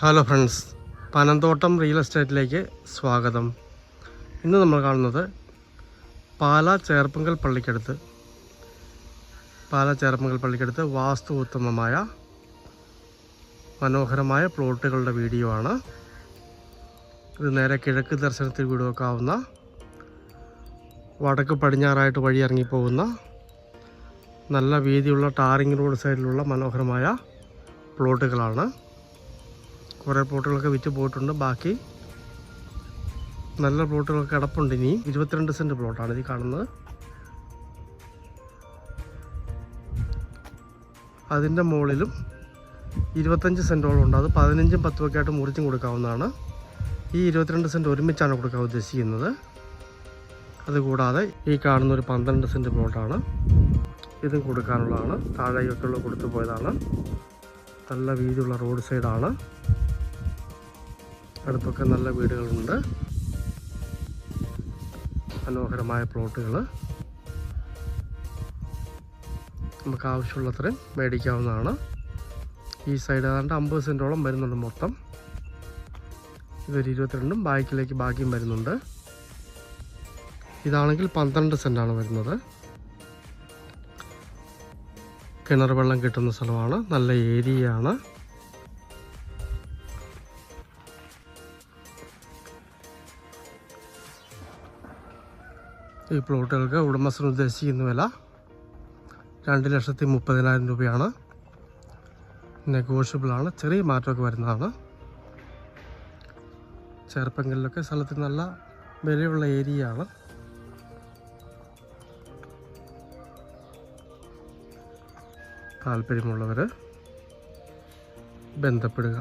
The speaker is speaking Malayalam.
ഹലോ ഫ്രണ്ട്സ് പനന്തോട്ടം റിയൽ എസ്റ്റേറ്റിലേക്ക് സ്വാഗതം. ഇന്ന് നമ്മൾ കാണുന്നത് പാല ചേർപ്പങ്കൽ പള്ളിക്കടുത്ത് പാല ചേർപ്പങ്കൽ പള്ളിക്കടുത്ത് വാസ്തു ഉത്തമമായ മനോഹരമായ പ്ലോട്ടുകളുടെ വീഡിയോ ആണ്. ഇത് നേരെ കിഴക്ക് ദർശനത്തിൽ വീടുവെക്കാവുന്ന വടക്ക് പടിഞ്ഞാറായിട്ട് വഴി ഇറങ്ങിപ്പോകുന്ന നല്ല വീതിയുള്ള ടാറിങ് റോഡ് സൈഡിലുള്ള മനോഹരമായ പ്ലോട്ടുകളാണ്. കുറേ പ്ലോട്ടുകളൊക്കെ വിറ്റ് പോയിട്ടുണ്ട്. ബാക്കി നല്ല പ്ലോട്ടുകളൊക്കെ കിടപ്പുണ്ട് ഇനി. ഇരുപത്തിരണ്ട് സെന്റ് പ്ലോട്ടാണ് ഇത് കാണുന്നത്. അതിന്റെ മുകളിലും ഇരുപത്തഞ്ച് സെന്റോളം ഉണ്ട്. അത് പതിനഞ്ചും പത്തും ഒക്കെ ആയിട്ട് മുറിച്ചും കൊടുക്കാവുന്നതാണ്. ഈ ഇരുപത്തിരണ്ട് സെന്റ് ഒരുമിച്ചാണ് കൊടുക്കാൻ ഉദ്ദേശിക്കുന്നത്. അതുകൂടാതെ ഈ കാണുന്ന ഒരു പന്ത്രണ്ട് സെന്റ് പ്ലോട്ടാണ്. ഇതും കൊടുക്കാനുള്ളതാണ്. താഴെയൊക്കെയുള്ള കൊടുത്തു പോയതാണ്. നല്ല വീതിയുള്ള റോഡ് സൈഡാണ്. അടുത്തൊക്കെ നല്ല വീടുകളുണ്ട്. മനോഹരമായ പ്ലോട്ടുകൾ. നമുക്ക് ആവശ്യമുള്ളത്രയും മേടിക്കാവുന്നതാണ്. ഈ സൈഡ് ഏതാണ്ട് അമ്പത് സെന്റോളം വരുന്നുണ്ട് മൊത്തം. ഇതൊരു ഇരുപത്തിരണ്ടും ബാക്കിലേക്ക് ബാക്കിയും വരുന്നുണ്ട്. ഇതാണെങ്കിൽ പന്ത്രണ്ട് സെന്റാണ് വരുന്നത്. കിണർ വെള്ളം കിട്ടുന്ന സ്ഥലമാണ്. നല്ല ഏരിയയാണ്. ഈ പ്ലോട്ടുകൾക്ക് ഉടമസ്ഥൻ ഉദ്ദേശിക്കുന്ന വില രണ്ട് ലക്ഷത്തി മുപ്പതിനായിരം രൂപയാണ്. നെഗോഷ്യബിളാണ് ചെറിയ മാറ്റമൊക്കെ വരുന്നതാണ്. ചെറുപ്പങ്ങളിലൊക്കെ സ്ഥലത്തിന് നല്ല വിലയുള്ള ഏരിയയാണ് താല്പര്യമുള്ളവർ ബന്ധപ്പെടുക.